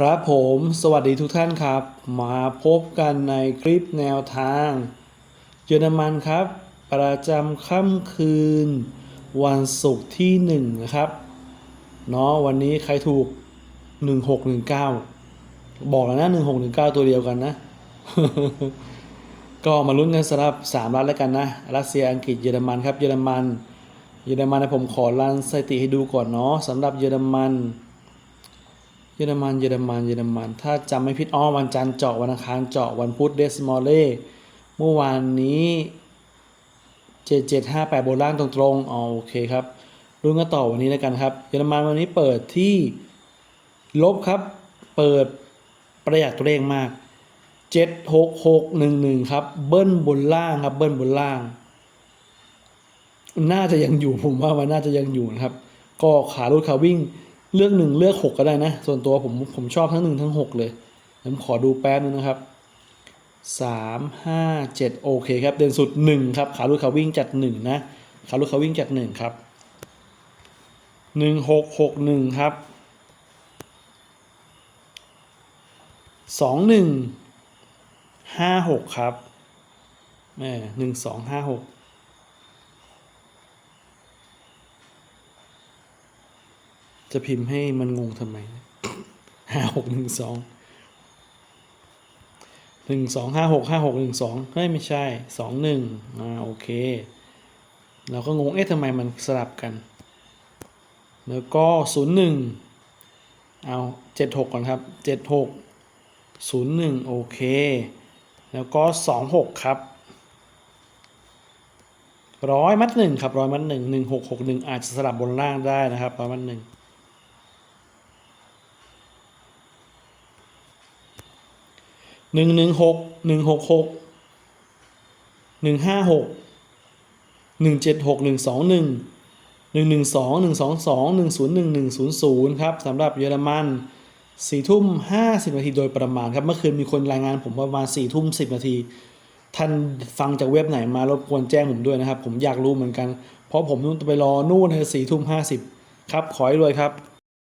ครับผมสวัสดีทุกท่านครับ มาพบกันในคลิปแนวทาง เยอรมันครับ ประจำค่ำคืน วันศุกร์ที่หนึ่งนะครับเนาะวันนี้ใครถูก 1619 บอกแล้วนะ 1619 ตัวเดียวกันนะ ก็มาลุ้นกันสำหรับ3รัฐแล้วกันนะรัสเซียอังกฤษเยอรมันครับเยอรมัน เยอรมันนะผมขอรันสถิติให้ดูก่อนเนาะสำหรับเยอรมัน เยอรมัน เยอรมัน เยอรมัน ถ้าจำไม่ผิดอ้อวันจันทร์เจาะวันอังคารเจาะวันพุธเดสมอลเล่เมื่อวานนี้ 7758บนล่างตรงๆอ๋อโอเคครับรุ่นกันต่อวันนี้แล้วกันครับ เยอรมันวันนี้เปิดที่ลบครับ เปิดประหยัดตัวเลขมาก 76611 ครับ เบิ้ลบนล่างครับ เบิ้ลบนล่าง น่าจะยังอยู่ผมว่ามันน่าจะยังอยู่นะครับ ก็ขาลุดขาวิ่ง เลือกหนึ่งเลือกหกก็ได้นะ ส่วนตัวผมผมชอบทั้งหนึ่งทั้งหกเลยผมขอดูแป๊บนึงนะครับสามห้าเจ็ดโอเคครับ เด่นสุดหนึ่งครับขาลุดขาวิ่งจัดหนึ่งนะขาลุดขาวิ่งจัดหนึ่งครับหนึ่งหกหกหนึ่งครับสองหนึ่งห้าหกครับแม่หนึ่งสองห้าหก จะพิมพ์ให้มันงงทำไมห้าหกหนึ่งสองหนึ่งสองห้าหกห้าหกหนึ่งสองเฮ้ยไม่ใช่สองหนึ่งอ่าโอเค เราก็งงเอ๊ะทำไมมันสลับกัน แล้วก็ศูนย์หนึ่งเอาเจ็ดหกก่อนครับเจ็ดหกศูนย์หนึ่งโอเค แล้วก็สองหกครับร้อยมัดหนึ่งครับร้อยมัดหนึ่งหนึ่งหกหกหนึ่งอาจจะสลับบนล่างได้นะครับร้อยมัดหนึ่ง หนึ่งหนึ่งหกหนึ่งหกหกหนึ่งห้าหกหนึ่งเจ็ดหกหนึ่งสองหนึ่งหนึ่งหนึ่งสองหนึ่งสองสองหนึ่งศูนย์หนึ่งหนึ่งศูนย์ศูนย์ครับสำหรับเยอรมันสี่ทุ่มห้าสิบนาทีโดยประมาณครับ เมื่อคืนมีคนรายงานผมประมาณสี่ทุ่มสิบนาที ท่านฟังจากเว็บไหนมารบกวนแจ้งผมด้วยนะครับ ผมอยากรู้เหมือนกัน เพราะผมนู่นไปรอนู่นสี่ทุ่มห้าสิบครับ ขอให้รวยครับ